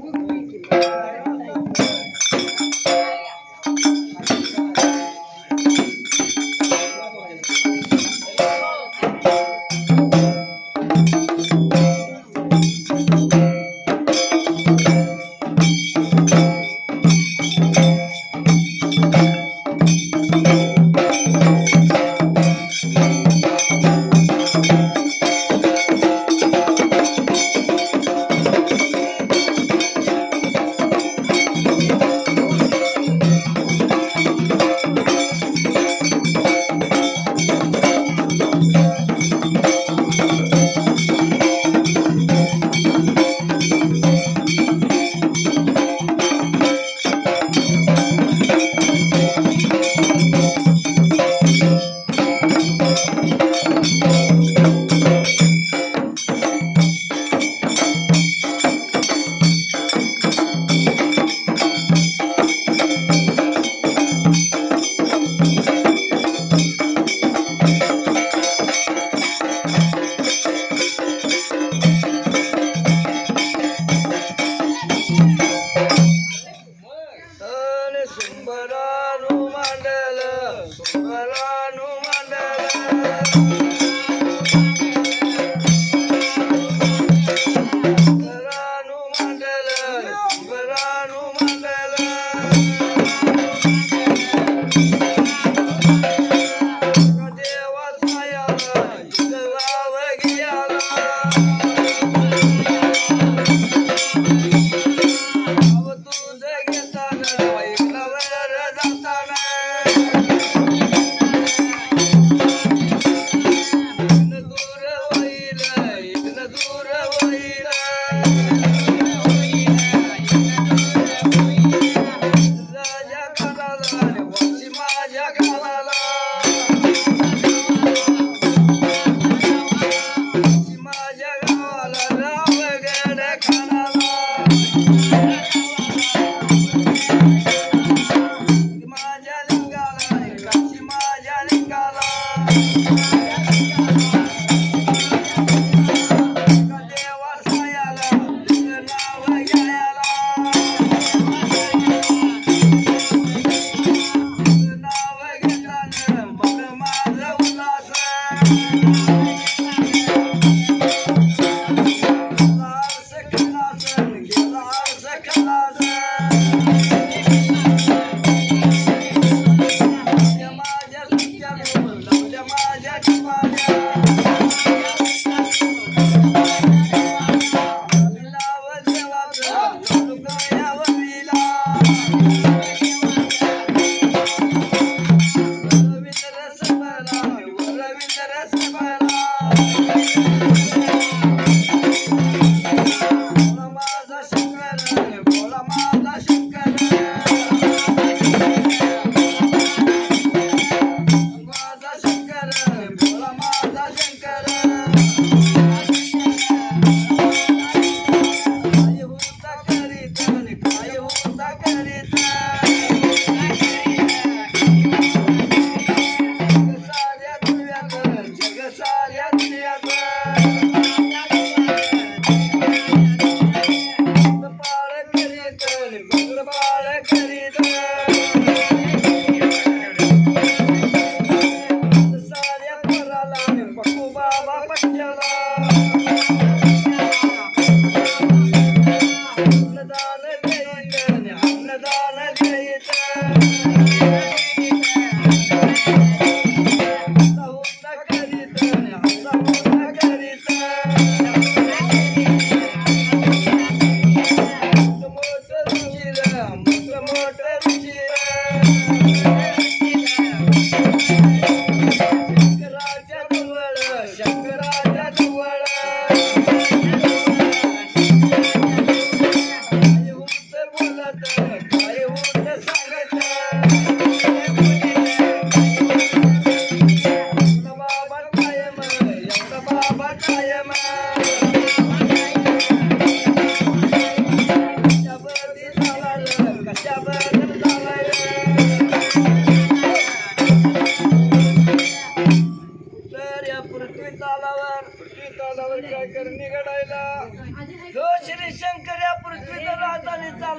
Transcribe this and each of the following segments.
Hallelujah. You got it. thank you.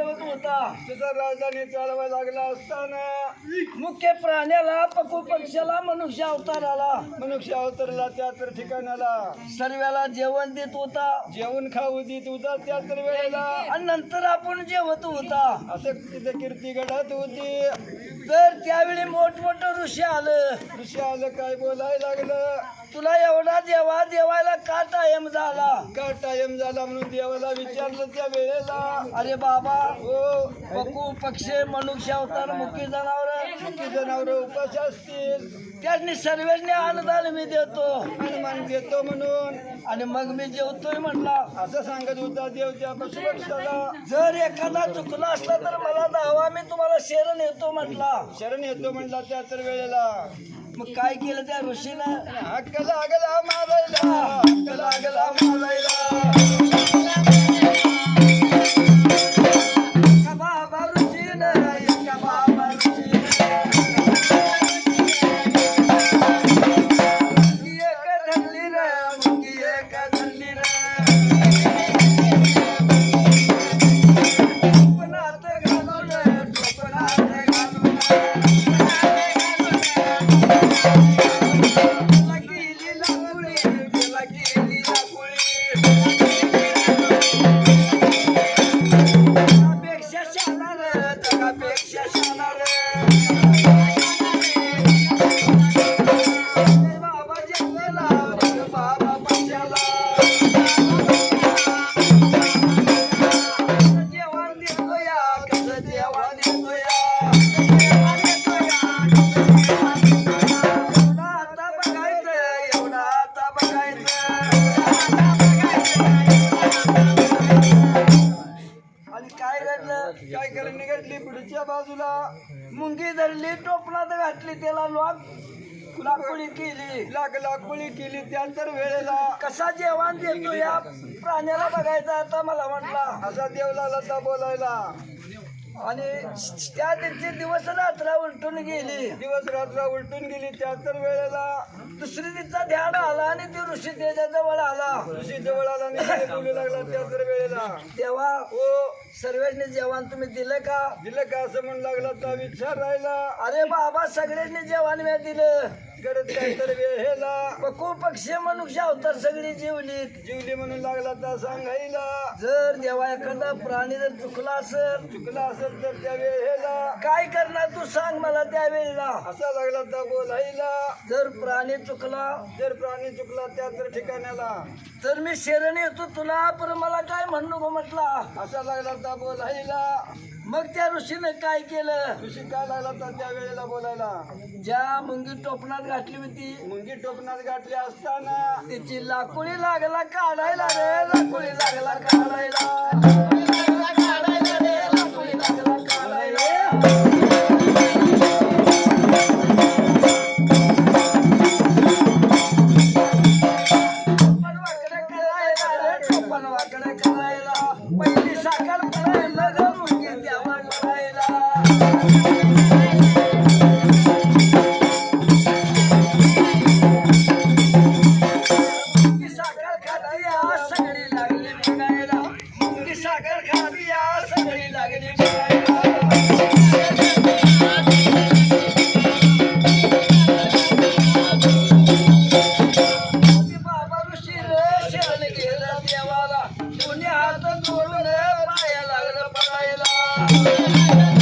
जेवत होता तुझा राजधानी चालवायला लागला असताना. मुख्य प्राण्याला पशु पक्षाला मनुष्य अवताराला. मनुष्य अवतरला त्या तर ठिकाणाला. सर्वाला जेवण देत होता. जेवण खाऊ देत होता त्या तर वेळेला. आणि नंतर आपण जेवत होता. असं तिथे कीर्ती घडत होती. तर त्यावेळी मोठमोठं ऋषी आलं. ऋषी आलं काय बोलायला लागलं? तुला एवढा देवा देवायला का टाइम झाला? का टाइम झाला म्हणून देवाला विचारलं त्या वेळेला? अरे बाबा हो. पकू पक्षी मनुष्य अवतार मुख्य जनावर किती जनावर उपास असतील. त्यांनी सर्वांनी अनुदान मी देतो. हनुमान देतो म्हणून. आणि मग मी जेवतोय म्हटला. असं सांगत होता देव त्या जर एखादा चुकला असला तर मला दावा मी तुम्हाला शरण येतो म्हटला. शरण येतो म्हणला त्या तर वेळेला. मग काय केलं त्या ऋषीनं? हक्क लागला मारायला हक्क लागला मारायला तिला लाकुळी केली. लाख लाकुळी केली. त्या तर वेळेला कसा जेवण देतो या प्राण्याला बघायचा आता मला म्हटला. असा देवला बोलायला. आणि त्या दिवशी दिवस रात्र उलटून गेली. दिवस रात्र उलटून गेली. त्या तर वेळेला दुसरी तिचा ध्यान आला आणि ती ऋषी त्याच्याजवळ आला. ऋषी जवळ आला आणि बोलू लागला. त्या तर वेळेला तेव्हा हो सर्वांनी जेवण तुम्ही दिलं का? दिलं का असं म्हणू लागला तर विचार राहिला. अरे बाबा सगळ्यांनी जेवण मी दिलं. करत काय तर वेळेला पकू पक्षी मनुष्य अवतार सगळी जेवलीत. जीवली म्हणून लागला तर सांगायला. जर देवा एखादा प्राणी जर चुकला असेल. चुकला असेल तर त्या वेळेला काय करणार तू सांग मला त्यावेळेला असा लागला तर बोलायला. जर प्राणी चुकला. जर प्राणी चुकला त्या तर ठिकाणाला तर मी शरण येतो तुला पण मला काय म्हणू गो म्हटला? असा लागला तर बोलायला. मग त्या ऋषीने काय केलं? ऋषी काय लागला तर त्या वेळेला बोलायला? ज्या मुंगी टोपणात घातली होती मुंगी टोपणात गाठली असताना तिची लाकुळी लागला काढायला रे लाकुळी लागला काढायला. हात जोडून पाया लागलं पडायला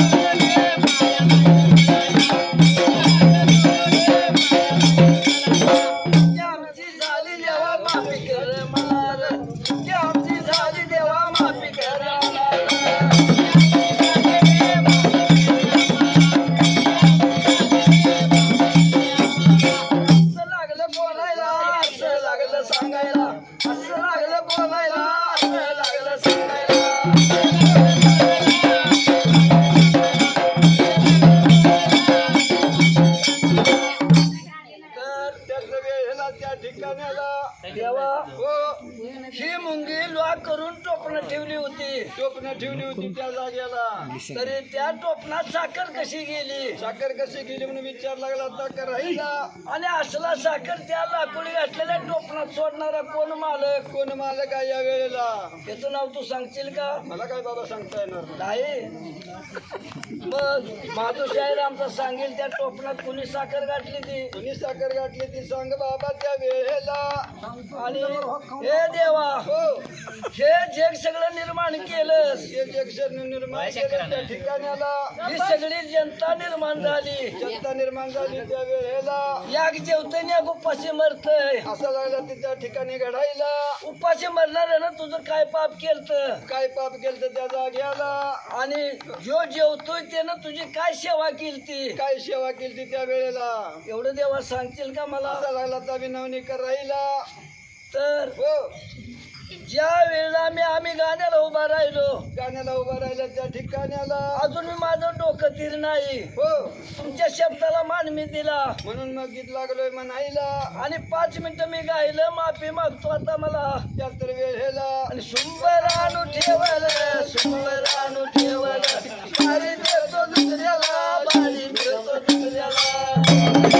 टोपणं ठेवली होती. टोपणं ठेवली होती त्या जागेला. तरी त्या टोपणात साखर कशी गेली? साखर कशी गेली म्हणून विचार लागला का राहिला आणि असला साखर त्या लाकूड घातलेल्या टोपणात सोडणारा कोण मालक? कोण मालक आहे या वेळेला? त्याचं नाव तू सांगशील का? मला काय बाबा सांगता येणार नाही. मग माधुशाहीर आमचा सांगेल त्या टोपणात कुणी साखर घातली ती? कुणी साखर गाठली ती सांग बाबा त्या वेळेला. आणि हे देवा हो. हे जग सगळं निर्माण निर्माण केलं. त्या ठिकाणाला ही सगळी जनता निर्माण झाली. जनता निर्माण झाली. त्या वेळेला याग जेवतय या उपाशी मरतय. असं लागला ती त्या ठिकाणी घडायला. उपाशी मरणाऱ्यानं तुझं काय पाप केलत? काय पाप केलं तर त्या जाग्याला? आणि जो जेवतोय त्यानं तुझी काय सेवा केली काय सेवा केली ती त्या वेळेला? एवढं देवा सांगतील का मला? असा लागला तर विनवणी कर राहिला तर हो. ज्या वेळेला आम्ही आम्ही गाण्याला उभा राहिलो गाण्याला उभा राहिला त्या ठिकाणाला अजून मी माझं डोकं तीर नाही. हो. तुमच्या शब्दाला मान मी दिला. म्हणून मग गीत लागलोय म्हणायला. आणि पाच मिनिटं मी गायलं माफी मागतो आता मला. त्या तर वेळेला आणि सुंबर आणू ठेवल सुंबर आणू ठेवल. बारी देतो दुसऱ्याला बारी देतो दुसऱ्याला.